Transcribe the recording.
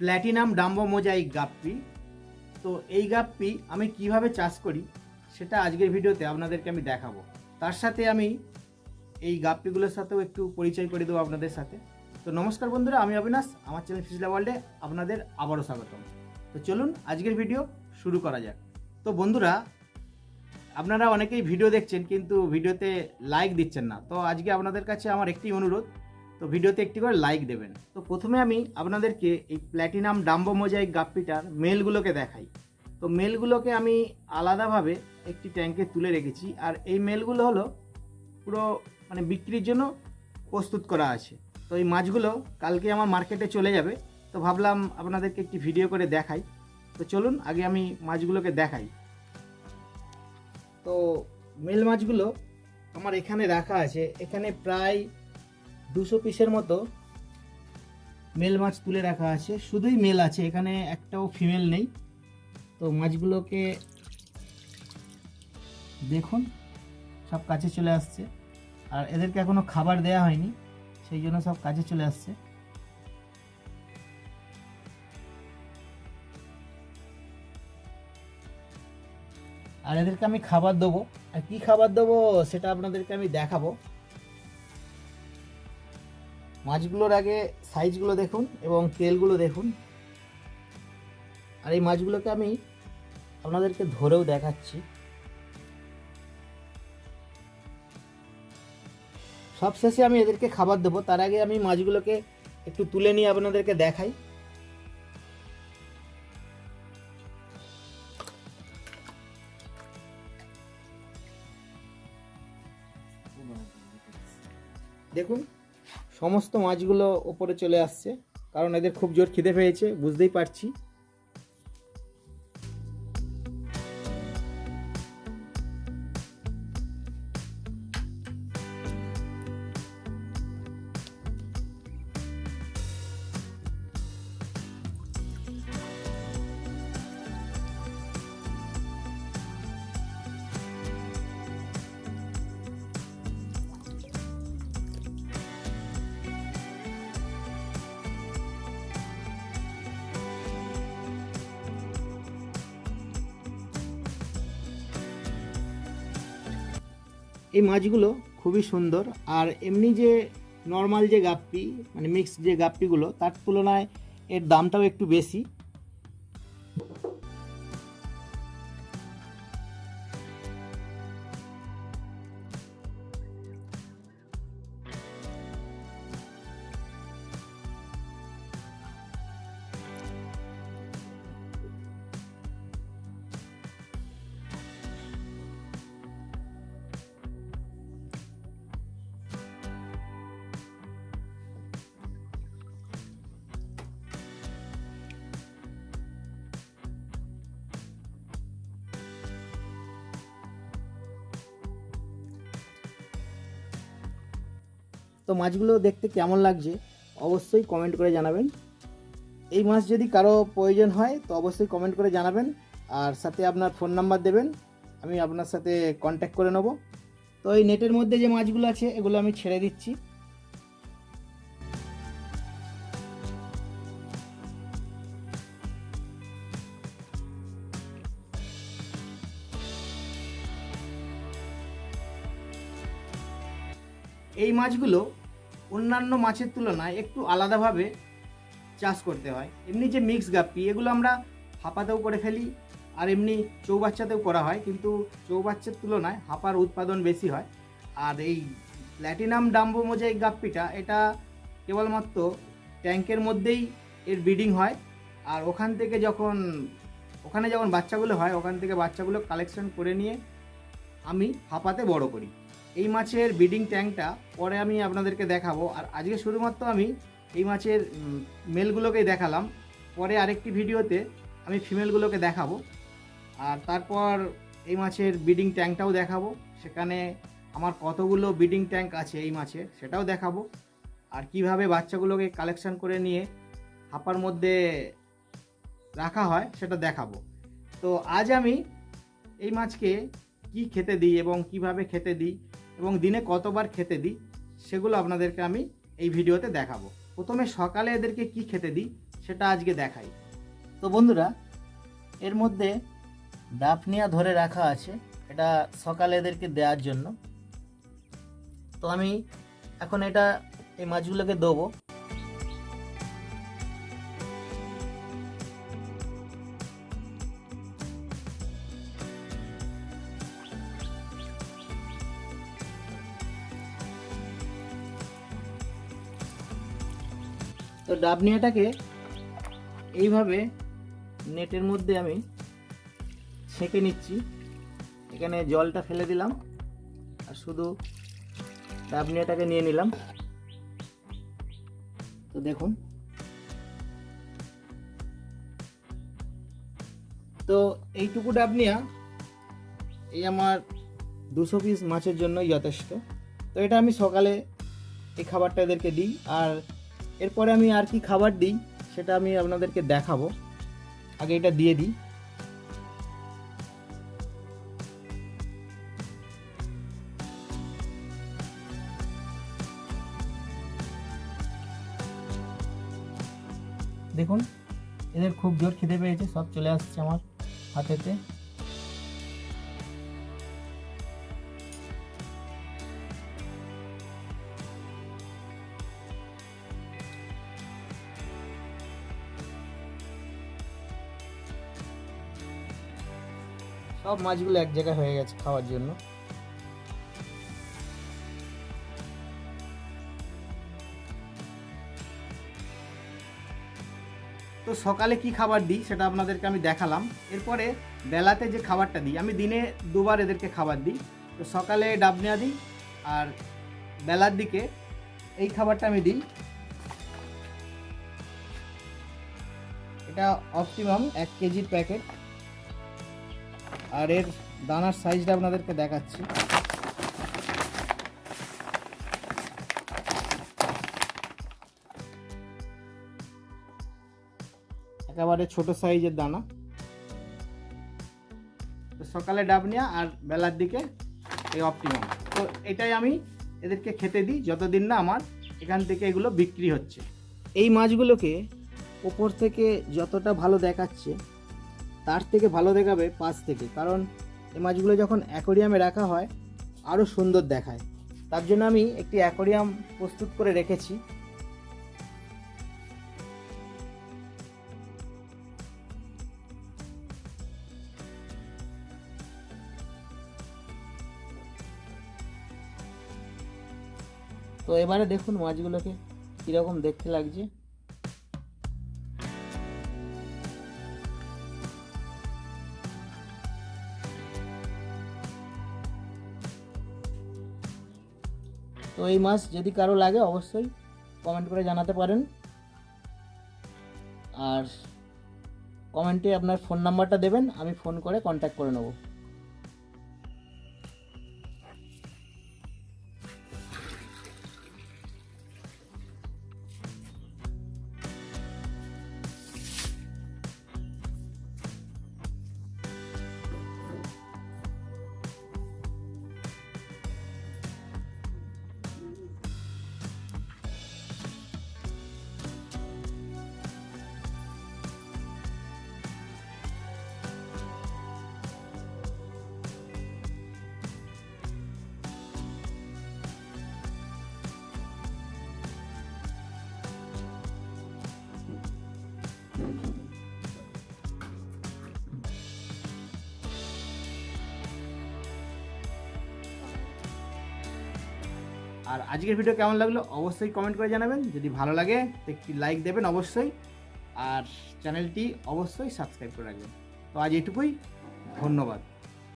Platinum dumbo mosaic গাপ্পি। তো এই গাপ্পি আমি কীভাবে চাষ করি সেটা আজকের ভিডিওতে আপনাদেরকে আমি দেখাবো। তার সাথে আমি এই গাপ্পিগুলোর সাথেও একটু পরিচয় করে দেবো আপনাদের সাথে। তো নমস্কার বন্ধুরা, আমি অবিনাশ, আমার চ্যানেল ফিজলা ওয়ার্ল্ডে আপনাদের আবারও স্বাগতম। তো চলুন আজকের ভিডিও শুরু করা যাক। তো বন্ধুরা, আপনারা অনেকেই ভিডিও দেখছেন কিন্তু ভিডিওতে লাইক দিচ্ছেন না। তো আজকে আপনাদের কাছে আমার একটি অনুরোধ তো ভিডিওতে একটি করে লাইক দেবেন। তো প্রথমে আমি আপনাদেরকে এই প্ল্যাটিনাম ডাম্বো মোজাইক গাপ্পিটার মেলগুলোকে দেখাই। তো মেলগুলোকে আমি আলাদাভাবে একটি ট্যাঙ্কে তুলে রেখেছি আর এই মেলগুলো হলো পুরো মানে বিক্রির জন্য প্রস্তুত করা আছে। তো এই মাছগুলো কালকে আমার মার্কেটে চলে যাবে। তো ভাবলাম আপনাদেরকে একটি ভিডিও করে দেখাই। তো চলুন, আগে আমি মাছগুলোকে দেখাই। তো মেল মাছগুলো আমার এখানে রাখা আছে। এখানে প্রায় দুশো পিসের মতো মেল মাছ তুলে রাখা আছে। শুধুই মেল আছে, এখানে একটাও ফিমেল নেই। তো মাছগুলোকে দেখুন, সব কাছে চলে আসছে। আর এদেরকে এখনও খাবার দেয়া হয়নি, সেই জন্য সব কাছে চলে আসছে। আর এদেরকে আমি খাবার দেবো। আর কি খাবার দেবো, সেটা আপনাদেরকে আমি দেখাবো। মাছগুলোর আগে সাইজগুলো দেখুন এবং তেলগুলো দেখুন। আর এই মাছগুলোকে আমি আপনাদেরকে ধরেও দেখাচ্ছি। সবশেষে আমি এদেরকে খাবার দেবো। তার আগে আমি মাছগুলোকে একটু তুলে নিয়ে আপনাদেরকে দেখাই। দেখুন সমস্ত মাছগুলো ওপরে চলে আসছে। কারণ এদের খুব জোর খিদে পেয়েছে বুঝতেই পারছি। এই মাছগুলো খুবই সুন্দর। আর এমনি যে নর্মাল যে গাপ্পি মানে মিক্সড যে গাপ্পিগুলো, তার তুলনায় এর দামটাও একটু বেশি। তো মাছগুলো দেখতে কেমন লাগছে, অবশ্যই কমেন্ট করে জানাবেন। এই মাছ যদি কারও প্রয়োজন হয়, তো অবশ্যই কমেন্ট করে জানাবেন, আর সাথে আপনার ফোন নাম্বার দেবেন, আমি আপনার সাথে কন্ট্যাক্ট করে নেব। তো এই নেটের মধ্যে যে মাছগুলো আছে, এগুলো আমি ছেড়ে দিচ্ছি। এই মাছগুলো অন্যান্য মাছের তুলনায় একটু আলাদাভাবে চাষ করতে হয়। এমনি যে মিক্স গাপ্পি, এগুলো আমরা হাঁপাতেও করে ফেলি আর এমনি চৌবাচ্চাতেও করা হয়। কিন্তু চৌবাচ্চার তুলনায় হাঁপার উৎপাদন বেশি হয়। আর এই প্ল্যাটিনাম ডাম্বো মোজাইক গাপ্পিটা, এটা কেবলমাত্র ট্যাঙ্কের মধ্যেই এর ব্রিডিং হয়। আর ওখান থেকে যখন, ওখানে যখন বাচ্চাগুলো হয়, ওখান থেকে বাচ্চাগুলো কালেকশন করে নিয়ে আমি হাঁপাতে বড় করি। এই মাছের ব্রিডিং ট্যাঙ্কটা পরে আমি আপনাদেরকে দেখাবো। আর আজকে শুধুমাত্র আমি এই মাছের মেলগুলোকেই দেখালাম। পরে আরেকটি ভিডিওতে আমি ফিমেলগুলোকে দেখাবো। আর তারপর এই মাছের ব্রিডিং ট্যাঙ্কটাও দেখাবো। সেখানে আমার কতগুলো ব্রিডিং ট্যাঙ্ক আছে এই মাছের, সেটাও দেখাবো। আর কীভাবে বাচ্চাগুলোকে কালেকশন করে নিয়ে হাপার মধ্যে রাখা হয়, সেটা দেখাবো। তো আজ আমি এই মাছকে কি খেতে দিই এবং কীভাবে খেতে দিই এবং দিনে কতবার খেতে দিই, সেগুলো আপনাদেরকে আমি এই ভিডিওতে দেখাবো। প্রথমে সকালে এদেরকে কি খেতে দিই, সেটা আজকে দেখাই। তো বন্ধুরা, এর মধ্যে ডাফনিয়া ধরে রাখা আছে, এটা সকালে এদেরকে দেওয়ার জন্য। তো আমি এখন এটা এই মাছগুলোকে দেবো। তো ডাবনিয়াটাকে এইভাবে নেটের মধ্যে আমি ছেঁকে নিচ্ছি। এখানে জলটা ফেলে দিলাম আর শুধু ডাবনিয়াটাকে নিয়ে নিলাম। তো দেখুন। তো এইটুকু ডাবনিয়া এই আমার দুশো পিস মাছের জন্যই যথেষ্ট। তো এটা আমি সকালে এই খাবারটা এদেরকে দিই। আর এরপরে আমি আর কি খাবার দিই, সেটা আমি আপনাদেরকে দেখাবো। আগে এটা দিয়ে দিই। দেখুন, এদের খুব জোর খিদে পেয়েছে, সব চলে আসছে আমার হাতেতে। সব মাছগুলো এক জায়গায় হয়ে গেছে খাওয়ার জন্য। তো সকালে কি খাবার দিই সেটা আপনাদেরকে আমি দেখালাম। এরপরে বেলাতে যে খাবারটা দিই, আমি দিনে দুবার এদেরকে খাবার দিই। তো সকালে ডাবনিয়া দিই আর বেলার দিকে এই খাবারটা আমি দিই। এটা অপটিমাম এক কেজির প্যাকেট। আর এর দানার সাইজটা আপনাদেরকে দেখাচ্ছি। একেবারে ছোট সাইজের দানা। সকালে ডাবনিয়া আর বেলার দিকে এই অপটিমাম তো এটাই আমি এদেরকে খেতে দিই, যতদিন না আমার এখান থেকে এগুলো বিক্রি হচ্ছে। এই মাছগুলোকে ওপর থেকে যতটা ভালো দেখাচ্ছে তার থেকে ভালো দেখাবে পাশ থেকে। কারণ এই মাছগুলো যখন অ্যাকোরিয়ামে রাখা হয়, আরও সুন্দর দেখায়। তার জন্য আমি একটি অ্যাকোরিয়াম প্রস্তুত করে রেখেছি। তো এবারে দেখুন মাছগুলোকে কীরকম দেখতে লাগছে। তো এই মাছ যদি কারও লাগে অবশ্যই কমেন্ট করে জানাতে পারেন। আর কমেন্টে আপনার ফোন নাম্বারটা দেবেন, আমি ফোন করে কন্ট্যাক্ট করে নেব। আর আজকের ভিডিও কেমন লাগল অবশ্যই কমেন্ট করে জানাবেন। যদি ভালো লাগে একটি লাইক দেবেন অবশ্যই। আর চ্যানেলটি অবশ্যই সাবস্ক্রাইব করে রাখবেন। তো আজ এটুকুই, ধন্যবাদ।